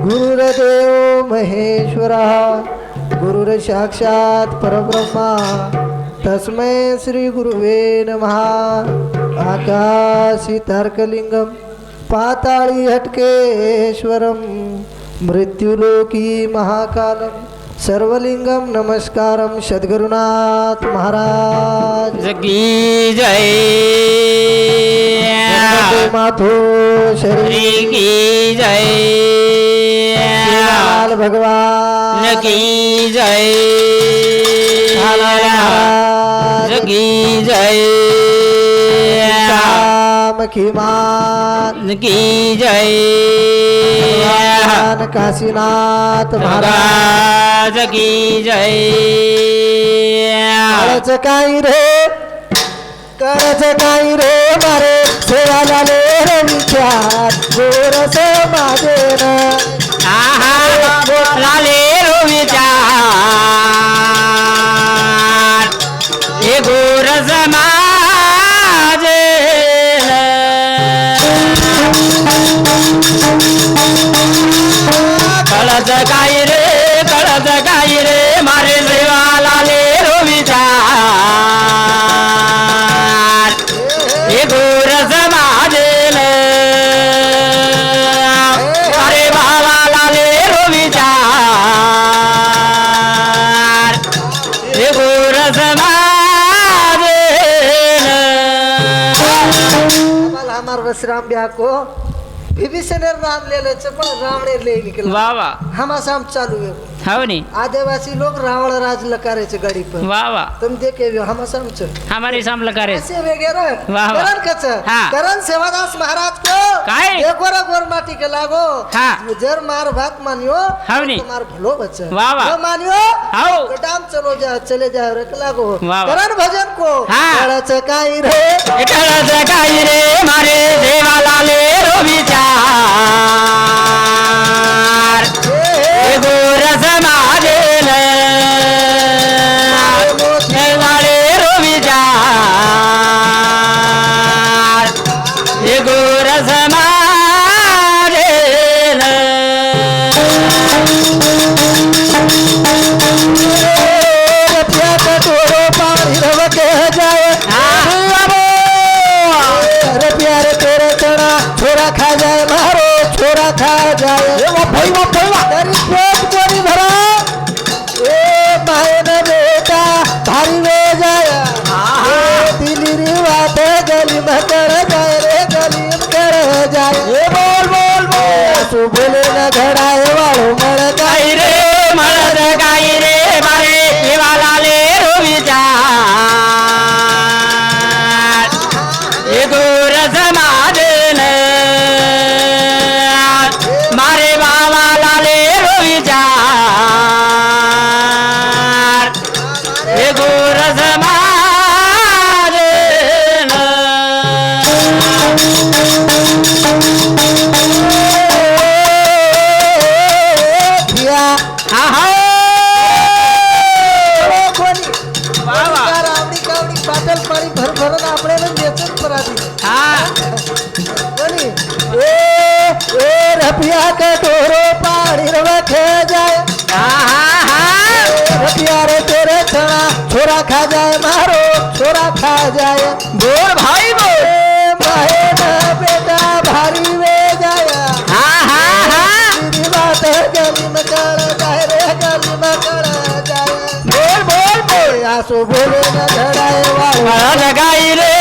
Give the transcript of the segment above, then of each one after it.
गुरुर्देव महेश्वरा गुरुर साक्षात परब्रह्मा तस्मै श्री गुरुवे नमहा आकाशी तार्कलिंगम पाताळी हटकेश्वरम मृत्युलोकी महाकालम सर्वलिंगम नमस्कारम सद्गुरुनाथ महाराज। की जय। माथो श्री की जय। लाल भगवान। की जय। की जय। राम खिमान की जय। भगवान काशीनाथ महाराज की जय। काही रे करच काही रे मारे सेवा झाले रे विचार। गोरस माझे न। आहा लाले रो विचार। कळत काय रे मारे सेवा लाले रो विचार. हे गोर समाजेल अरे बाबा लाले रो विचार. हे गोर समाजेल वसराम ब्याको विभीषण राम ले ले चपल रावणे ले निकला वावा हम आसाम चालू है हो नी आदिवासी लोग रावण राज लकारे चे गाड़ी पर वावा तुम देखे हो हम आसाम च हमारे सामने करे ऐसे वगैरह वाह, वाह। करण कच हाँ। करण सेवादास महाराज को काय? देखो रे गोर माटी के लागो हाँ। जर मार भात मानियो हाँ नी। तुम्हार भलो बच्चा वाह, वाह। मानियो हाओ। डाम चलो जा चले जाओ रे लागो। करण भजन को। कळच काही रे कळत काय रे मारे देवा लाले रो विचार जाए भाई वो छोरा खा जाए। बोल भाई बोल। बेटा भारी वे जाया। हाँ तेरी बात गली में कर जाए रे गली कर जाए बोल बोल बोल। आसो बोले न धड़ाए वालो मळद रे।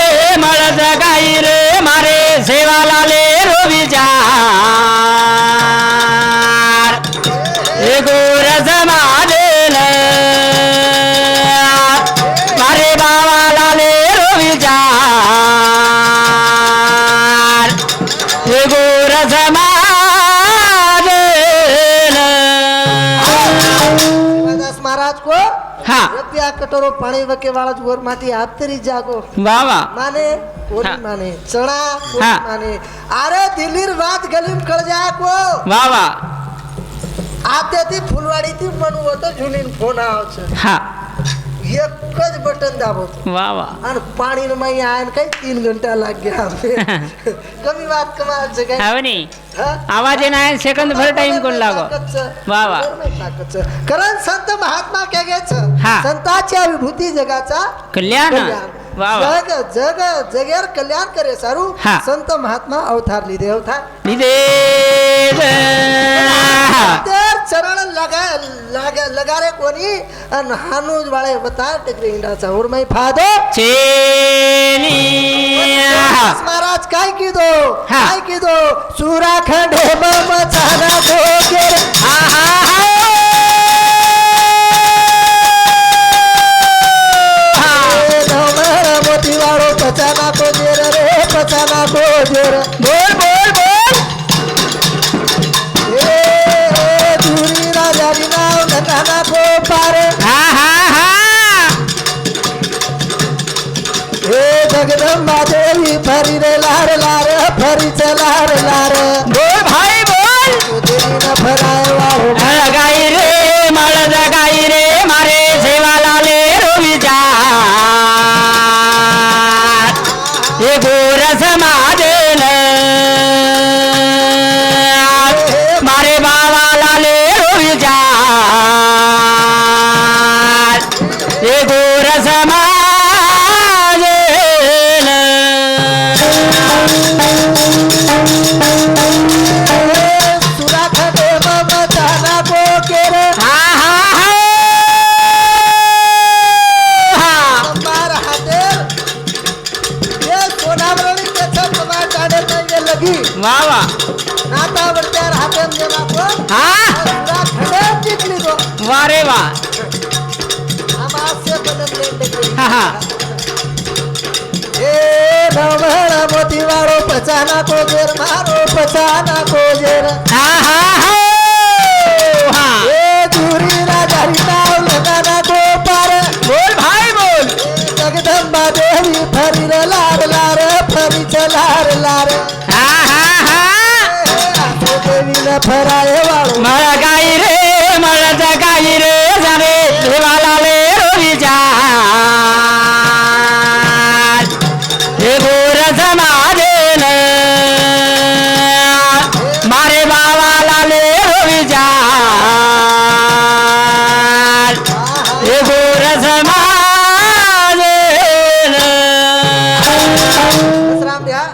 આપ્યા કટોરો પાણી વકે વાળા જોરમાંથી આપતરી જાગો. વાહ વાહ. માને ઓરી માને ચણા ઓરી માને. આરે દિલીર વાત ગલીમ કળ જાકો વાહ વાહ. આ તેથી ફૂલવાડી થી મનવો તો જુલીન ફોન આવશે હા. एकच बटन दाबवतो वा वा. आणि पाणी आहे आणि काही तीन घंटा लाग गया कमी बात कमाल काय? आवाज नाही सेकंद भर टाइम कोण लागो. वा वा. कारण संत महात्मा काय घ्यायचं. संताच्या विभूती जगाचा कल्याण. जग जग जगेर कल्याण करे सारू. संत महात्मा अवतार लिदे अवतार. निदेश चरण लगा लगा लगा रे कोणी? अन हानूज वाळे बता टेकरे इंडाचा उर्मय फादो. चेनी. महाराज काय किदो? हा. काय किदो? सुरा खंडे चाला तो गेर हा हा हा. पचाना को जेर रे पचाना को जेर जगदंबा देवी फरी रे लार लार फरी लार लार. बोल भाई बोल. देवी न फराय फराय वाळो. मळ गाई रे मळचा गाई रे जाणे देवाला ले रोविजा हे गोर समाजेन मारे बाबाला ले रोविजा हे गोर द्या.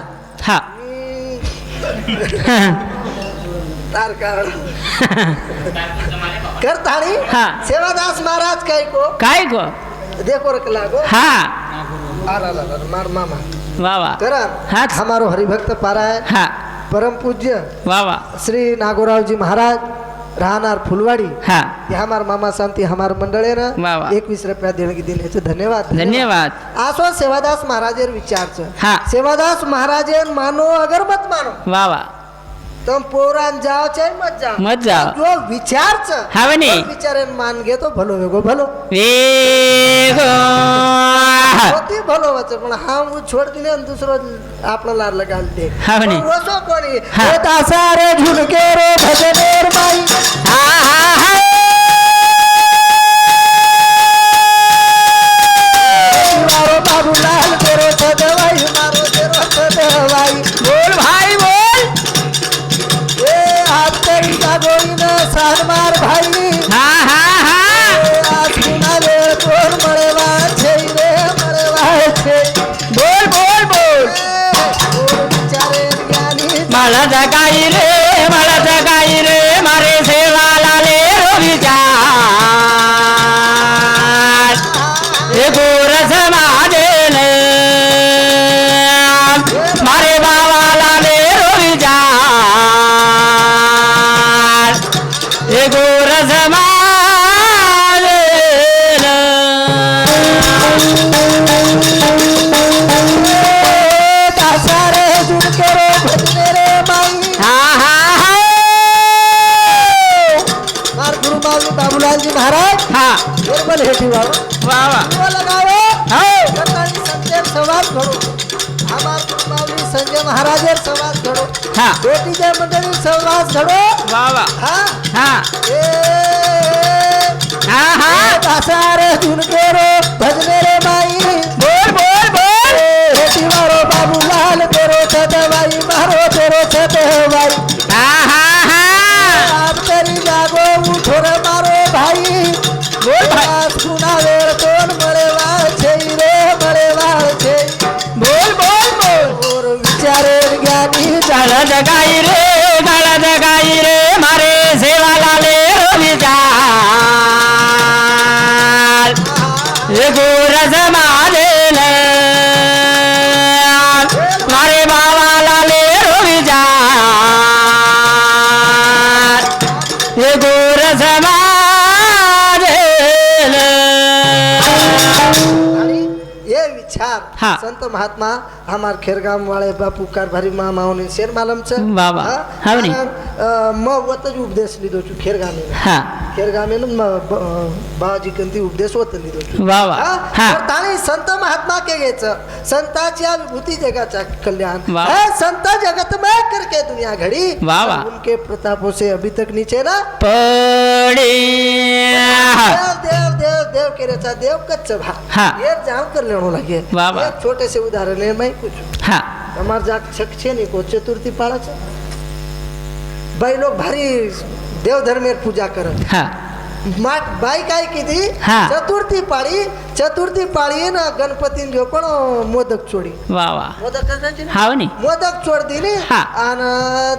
हा. करताणी हा. सेवादास महाराज काय को काय गो? देखो रख लागो? हा. आला ला ला, मार मामा वा वा. करा. हाच. हमारो हरिभक्त पारा है. हा परम पूज्य. वा वा. श्री नागोरावजी महाराज राहणार फुलवाडी. हा. हे हमार मामा शांती हमार मंडळे. ना एकवीस रुपया देणगी दिल्याचे धन्यवाद. धन्यवाद. आसो सेवादास महाराजेर विचारचं. हा. सेवादास महाराजेन मानो अगर मत मानो. वा वा. भलो वेगो भलो। होती भलो वाच पण हा उ छोड आणि दुसरं आपलं लार लगाल दे हावनी. पण वसो कोणी। हा. हे दासा रे झुणके रे हा हा हा। महाराजेर संवाद घडो. हा. मंडळी संवाद घडो. वा वा. हा? हा. ए हा हा. रो भजने रे माई बोल बोल बोल. हेटी मारो बाबू लाल तेरो छतवाई मारो तेरो छतवाई हा हा हा. காயிரு கலத காயிரு மறு சேவலாலே ரவிதால் ரசமாதேலே हा. संत महात्मा हमार खेरगाम वाळे बापू कारभारी मामावने शेर मालम छ वा वा. हाव नी. मग वतच उपदेश लिदो छु खेरगामे हा खेरगामे बाबाजी कंती उपदेश वत लिदो छु वा वा हा? हा तर ताणी संत महात्मा के घ्यायचं संताच्या विभूती जगाचा कल्याण. है संत जगत में करके दुनिया घड़ी वा वा. उनके प्रतापों से अभी तक नीचे ना पडे देव देव देव देव केरेचा देव कच्च भा हा. ये जाम कर लेणो लागे वा वा. एक छोटे से उदाहरण है मैं कुछ हा અમાર જાગ છક છે ને કો ચતુર્થી પાળે છે ભાઈ લોક ભારી દેવ ધર્મેર પૂજા કરે हा ಬಾಯಿ ಕಾಯಿ ಕಿದಿ ಹಾ. चतुर्थी ಪಾಳಿ ना ಪಾಳಿನ ಗಣಪತಿನ पण मोदक चोडी वा वा. मोदक हा ना? मोदक चोड दिली आणि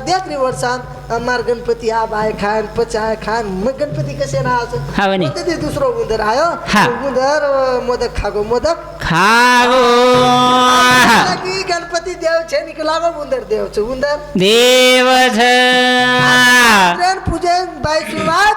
देख रे वर्षात मार गणपती आ बाय खान पचाय खान मग गणपती कसे ना असं म्हणे. ते दुसरं आयो हा. मोदक खागो मोदक. खागो. की गणपती देव छे निकला गो उंदर देव छे गुंदर देव छे पूजन बाई सुरुवात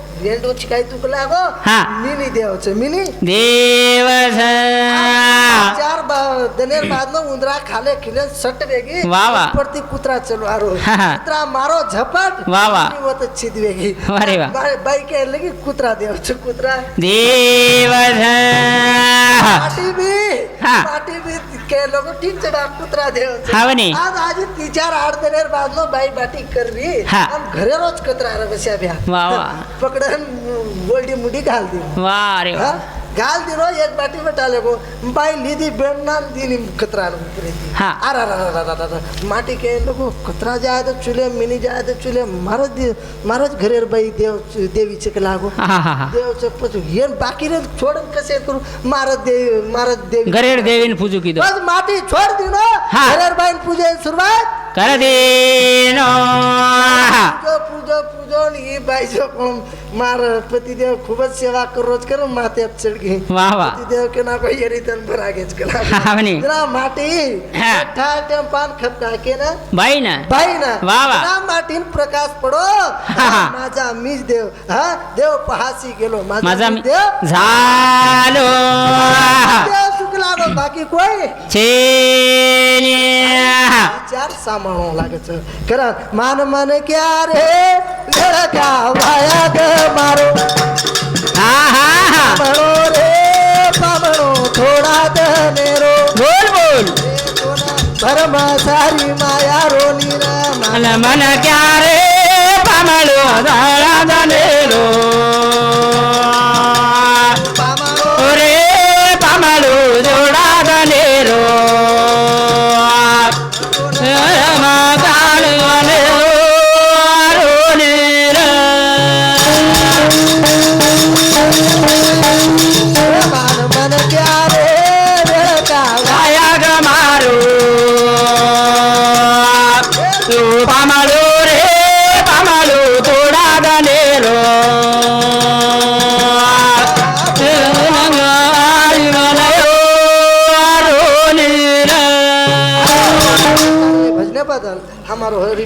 रेंडोची काय तुकला हा. मिनी देवाचं मिनी. देवस चार बा- दनेर बादनं उंदरा खाले खिले सट वेगी. वा वा. परती कुत्रा चलो कुत्रा मारो झपट. वा वा. वत छिद वेगी. बाई काय लगी कुत्रा देवाचं कुत्रा. पाटी बी. के लोक ठीक चढा कुत्रा देवाचं. हा वने आज आजी तिचार आठ दनेर बादलो बाई बाटी करवी. हा. आणि घरे रोज कचरा वा वा. કતરા રસ્યા વાહ, ભ્યા વાહ. પકડે ગોલ્ડી મુડી ઘાલ દી वारे वा હા? ગાલ દીનો એક બાટી માં ટાલે કો બાઈ લીધી બેન નામ દીની કતરા ઉપરી હા. અરે અરે અરે અરે અરે. માટી કે લોકો કતરા જાય તો ચૂલે મિની જાય તો ચૂલે મારો જ દી- મારો જ ઘરે બાઈ દેવ દેવી છે કે લાગો हा हा हा દેવ છે પછી હેન બાકી રે છોડ કશે કરું મારો જ દેવી મારો જ દેવી ગરેડ દેવીને પૂજું કીધું બસ માટી છોડ દીનો હા. ઘરે બાઈ પૂજે શરૂઆત पूजो पूजा पूजा मार पतिदेव खूपच सेवा करोच कर माते अपचड के ना कोई माटी ठा पान खपका के ना ना ना ना प्रकाश पडो माझा मीज देव हा देव पहासी गेलो माझा देव झालो લાગો બાકી કોઈ ચાર સામાણો લાગે છે કરા માન મને ક્યારે લડકા વાયા ગ મારો હા હા હા બણો રે પામણો થોડા દનેરો બોલ બોલ પરમ સારી માયા રોની ના મન મને ક્યારે પામણો થોડા દનેરો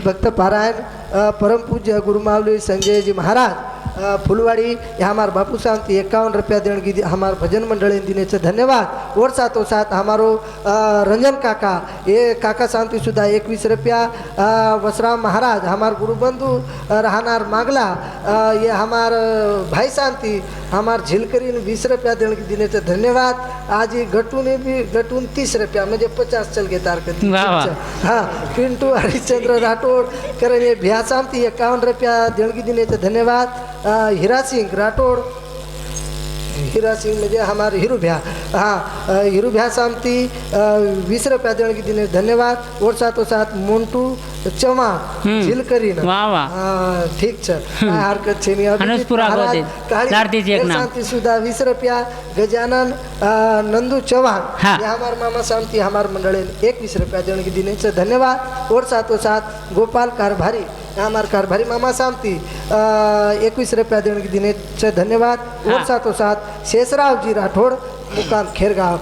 भक्त पारायण परमपूज्य गुरुमावली संजयजी महाराज फुलवाड़ी या बापू साहब थी एकावन रुपया देण की हमार भजन मंडळी दिनेचं से धन्यवाद. और साथों साथ हमारो रंजन काका ये काका शांति सुद्धा एकवीस रुपया वसराम महाराज हमार गुरुबंधू राहणार मागला ये हमार भाई शांति हमार झिलकरी ने बीस रुपया देणगी दिने से धन्यवाद आज ये गटू ने भी गटून तीस रुपया म्हणजे पचास चल गए तार के वाह, वाह. हाँ पिंटू हरिश्चंद्र राठोड करण ये भ्या शांति एकावन्न रुपया देणगी दिने से धन्यवाद अ, हीरा सिंह राठोड हिरा सिंग म्हणजे हमारे हिरुभ्या. हां हिरुभ्या हिरू सामती वीस रुपया देणगी दिले धन्यवाद ओरसात ओसात मोंटू साथ चमा झिल करी ठीक हरकत छे नहीं शांति सुधा वीस रुपया गजानन नंदू चव्हाण. ये हमार मामा शांति हमार मंडळे एक वीस रुपया देणगी दिने धन्यवाद ओरसात ओसात साथ गोपाल कारभारी. आमार कार भारी मामा सांगती एकवीस रुपया देणगी दिनेचे धन्यवाद. और साथो साथ शेषरावजी राठोड मुकाम खेरगाव.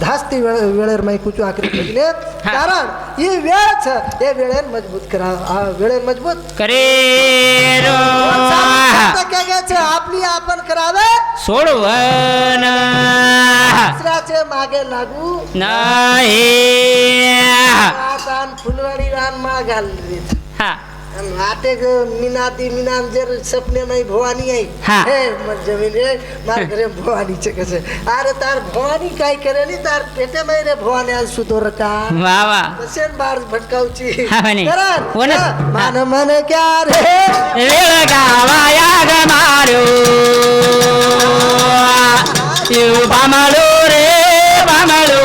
धास्ती वेळ वेळेर माई कुचू आखरी बघिने कारण ही वेळ छ हे वेळेर मजबूत करा वेळेर मजबूत. करे आपली आपण करावे. सोडवन दुसऱ्याचे मागे लागू. नाही. फुलवाडी रान मागाल हा. आणि आटे ग मीनाती मीनाम जर सपने नाही भवानी आई हा. हे मग जमीन रे मार घरे भवानीचे कसे अरे तार भवानी काय करेली तार पेटे मै रे भवानी आज सुधोर का वा वा तसेच बार भटकावची हा, म्हणे. करण, हो ना? हा, मान मन क्या रे वेळ गावाया ग मारू येऊ बामाळू रे बामाळू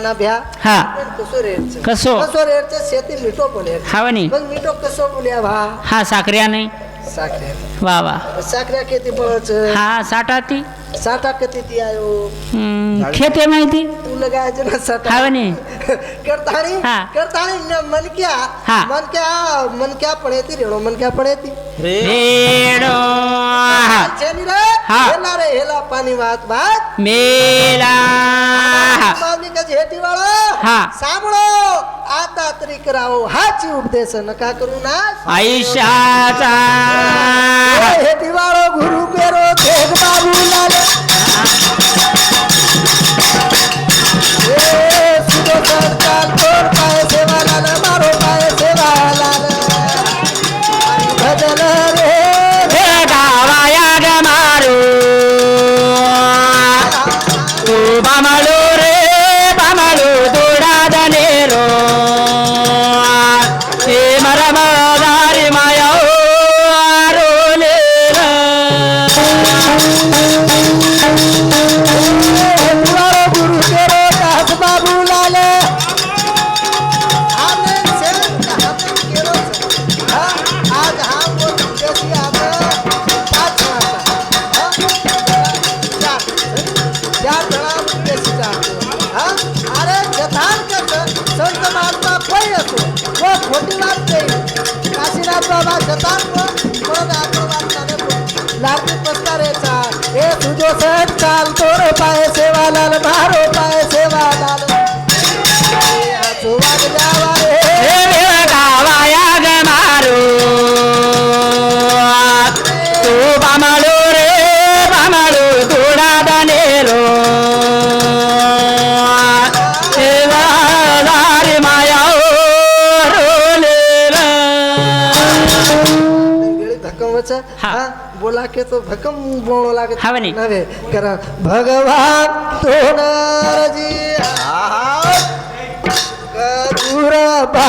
काना भ्या. हा. कसो कसो? शेती मिठो बोले. हावनी मग मिठो कसो बोल्या भा? हा साखऱ्या नाही साखरे वा वा. साखऱ्या किती पळच हा साठाती. साठा किती ती आयो? हम्म, खेते माहिती? तू लगायचं ना साठा हावनी करताणी हा. करताणी न- मन क्या हा. मन क्या मन क्या पडे ती रेणो. रे हा. हेला रे हेला पाणी वाहत मेला. वाळो. हा. साबळो आता तरी करावो हाची उपदेश नका करू ना आयुष्याचा. हे दिवाळो गुरु पेरो. एक बाबू लाल. Thank you. असं भकम बोलू लागत हवं नव्हे. कारण भगवान तोणाजी आहात करुरा बा